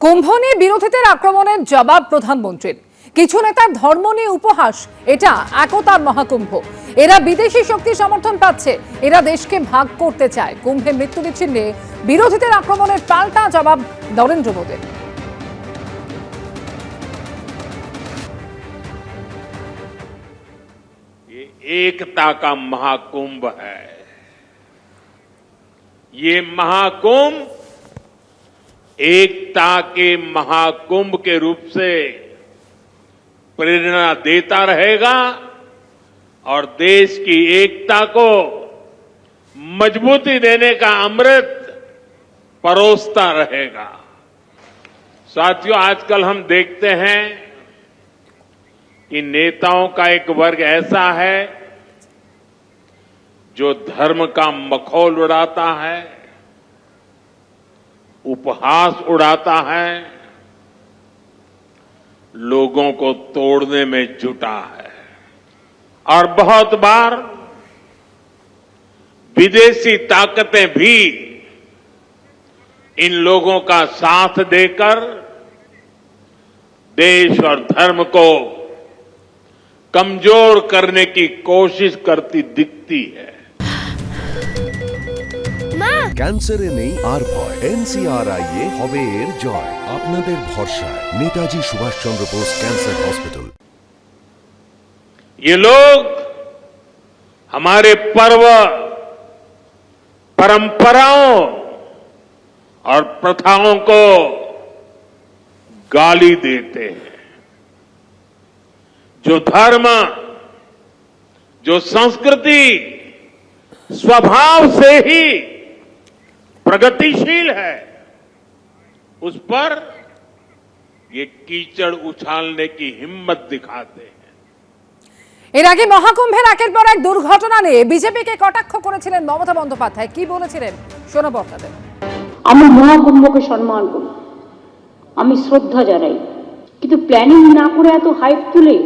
কুম্ভ নিয়ে বিরোধীদের আক্রমণের জবাব প্রধানমন্ত্রীর কিছু নেতার ধর্ম নিয়ে উপহাস এটা একতার মহাকুম্ভ এরা বিদেশি শক্তি সমর্থন পাচ্ছে এরা দেশকে ভাগ করতে চায় কুম্ভে মৃত্যু বিচ্ছিন্নে বিরোধীদের আক্রমণের পাল্টা জবাব নরেন্দ্র মোদীর ये एकता का महाकुंभ है ये महाकुंभ एकता के महाकुंभ के रूप से प्रेरणा देता रहेगा और देश की एकता को मजबूती देने का अमृत परोसता रहेगा। साथियों, आजकल हम देखते हैं कि नेताओं का एक वर्ग ऐसा है जो धर्म का मखौल उड़ाता है। उपहास उड़ाता है, लोगों को तोड़ने में जुटा है। और बहुत बार विदेशी ताकतें भी इन लोगों का साथ देकर देश और धर्म को कमज़ोर करने की कोशिश करती दिखती है। ক্যান্সারে নেই আর ভয় এনসিআরআই এ হবে এর জয় আপনাদের ভরসায় নেতাজি সুভাষচন্দ্র বোস ক্যান্সার হসপিটাল ये लोग हमारे पर्व परंपराओं और प्रथाओं को गाली देते हैं जो धर्म जो संस्कृति स्वभाव से ही प्रगतिशील है उस पर ये कीचड़ उछालने की हिम्मत दिखाते हैं এর আগে মহাকুম্ভের একের পর এক দুর্ঘটনা নিয়ে বিজেপিকে কটাক্ষ করেছিলেন মমতা বন্দ্যোপাধ্যায় কি বলেছিলেন শোনো বক্তাদের আমি মহাকুম্ভকে সম্মান করি আমি শ্রদ্ধা জানাই কিন্তু প্ল্যানিং না করে এত হাইপ তুলে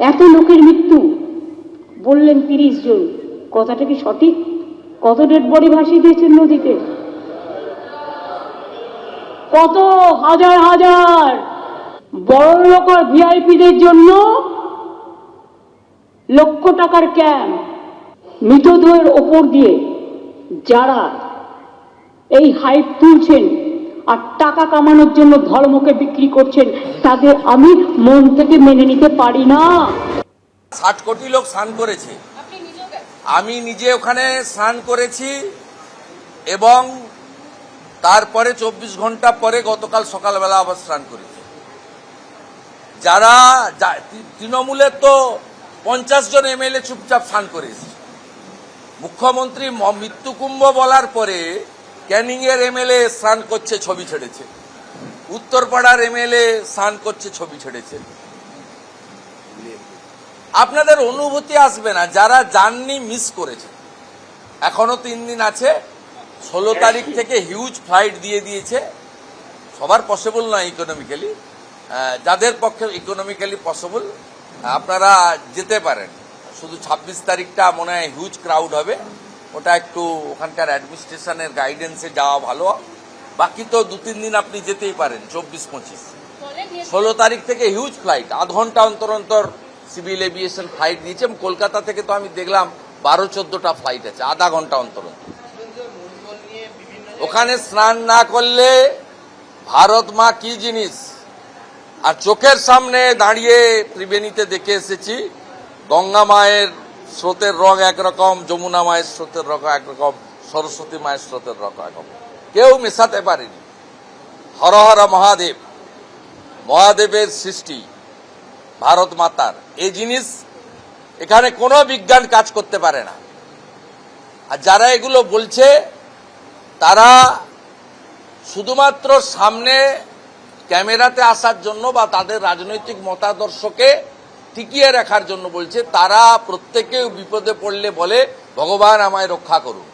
এত লোকের মৃত্যু বললেন তিরিশ জন কথাটা কি সঠিক কত ডেড বডি ভাসিয়ে দিয়েছেন নদীতে? কত হাজার হাজার বড় লোক ভিআইপিদের জন্য লক্ষ টাকার ক্যাম্প মৃতদেহের ওপর দিয়ে যারা এই হাইপ তুলছেন আর টাকা কামানোর জন্য ধর্মকে বিক্রি করছেন, তাদের আমি মন থেকে মেনে নিতে পারি না। ষাট কোটি লোক স্নান করেছে। আমি নিজে ওখানে স্নান করেছি এবং তারপরে চব্বিশ ঘণ্টা পরে গতকাল সকালবেলা আবার স্নান করেছি। যারা তৃণমূলের তো পঞ্চাশ জন এমএলএ চুপচাপ স্নান করেছে মুখ্যমন্ত্রী মৃত্যুকুম্ভ বলার পরে ক্যানিং এর এমএলএ স্নান করছে, ছবি ছেড়েছে। উত্তরপাড়ার এমএলএ স্নান করছে, ছবি ছেড়েছে। আপনাদের অনুভূতি আসবে না, যারা যাননি মিস করেছে। এখনও তিন দিন আছে, ষোলো তারিখ থেকে হিউজ ফ্লাইট দিয়ে দিয়েছে। সবার পসিবল নয় ইকোনমিক্যালি যাদের পক্ষে ইকোনমিক্যালি পসিবল আপনারা যেতে পারেন। শুধু ছাব্বিশ তারিখটা মনে হয় হিউজ ক্রাউড হবে। ওটা একটু ওখানকার অ্যাডমিনিস্ট্রেশনের গাইডেন্সে যাওয়া ভালো। বাকি তো দু, তিন দিন আপনি যেতেই পারেন, চব্বিশ পঁচিশ। ষোলো তারিখ থেকে হিউজ ফ্লাইট আধ ঘণ্টা অন্তর অন্তর সিভিল এভিয়েশন ফ্লাইট দিয়েছে এবং কলকাতা থেকে তো আমি দেখলাম বারো, চোদ্দটা ফ্লাইট আছে, আধা ঘণ্টা অন্তর। ওখানে স্নান না করলে ভারত মা কি জিনিস? আর চোখের সামনে দাঁড়িয়ে ত্রিবেণীতে দেখে এসেছি, গঙ্গা মায়ের স্রোতের রং একরকম, যমুনা মায়ের স্রোতের রং একরকম, সরস্বতী মায়ের স্রোতের রং একরকম। কেউ মেশাতে পারেনি। হর হর মহাদেব, মহাদেবের সৃষ্টি। ভারত মাতার। এই জিনিস এখানে কোনো বিজ্ঞান কাজ করতে পারে না। আর যারা এগুলো বলছে, তারা শুধুমাত্র সামনে ক্যামেরাতে আসার জন্য বা তাদের রাজনৈতিক মতাদর্শকে টিকিয়ে রাখার জন্য বলছে, তারা প্রত্যেকেও বিপদে পড়লে বলে, ভগবান আমায় রক্ষা করুন।